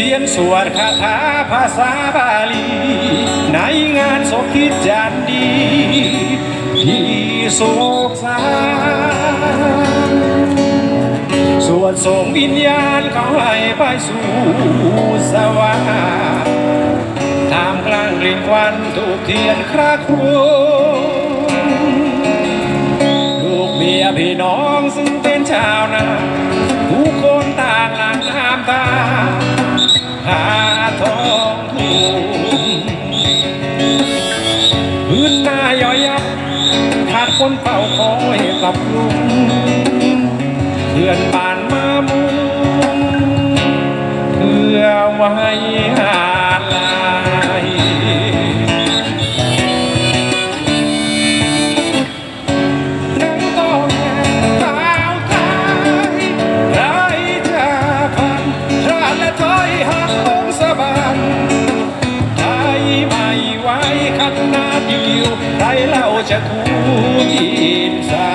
สียงสวดคาถาภาษาบาลี ในงานศพคิดจานดี ที่โศกเศร้าสวดส่งวิญญาณเขาให้ไปสู่สวรรค์ทามกลางกลิ่นควันถูกเทียนคราครวญลูกเมียพี่น้องซึ่งเป็นชาวนาทุกคนต่างหลังน้ำตา นเฝ้าคอยกลับลุงเพื่อนบ้านมามุงเพื่อไว้หา จะทูยินใส่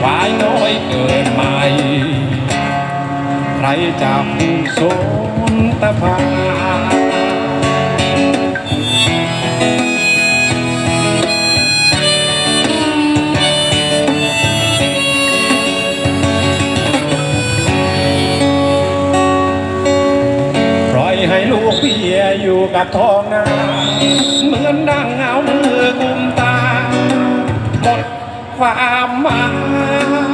ควายน้อยเกิดใหม่ ใครจะผู้สนตะพา พี่อยู่กับท้องนาเหมือนดังเงามือกุมตา หมดความหมาย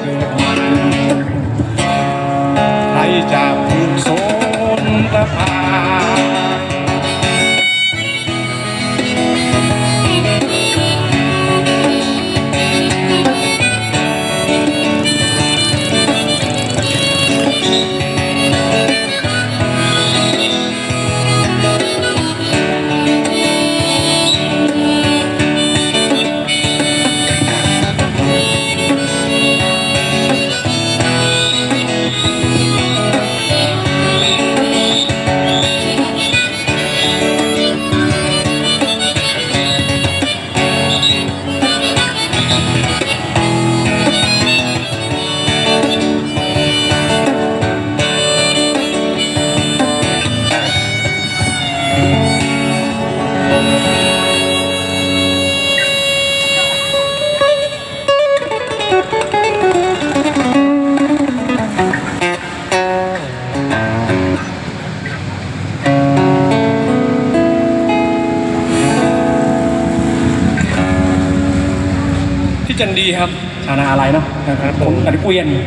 เกิดมันใครจะผูกโซนตะพา นพี่จันดีครับชาวนาอะไรเนาะนะครับผมอันเกวียน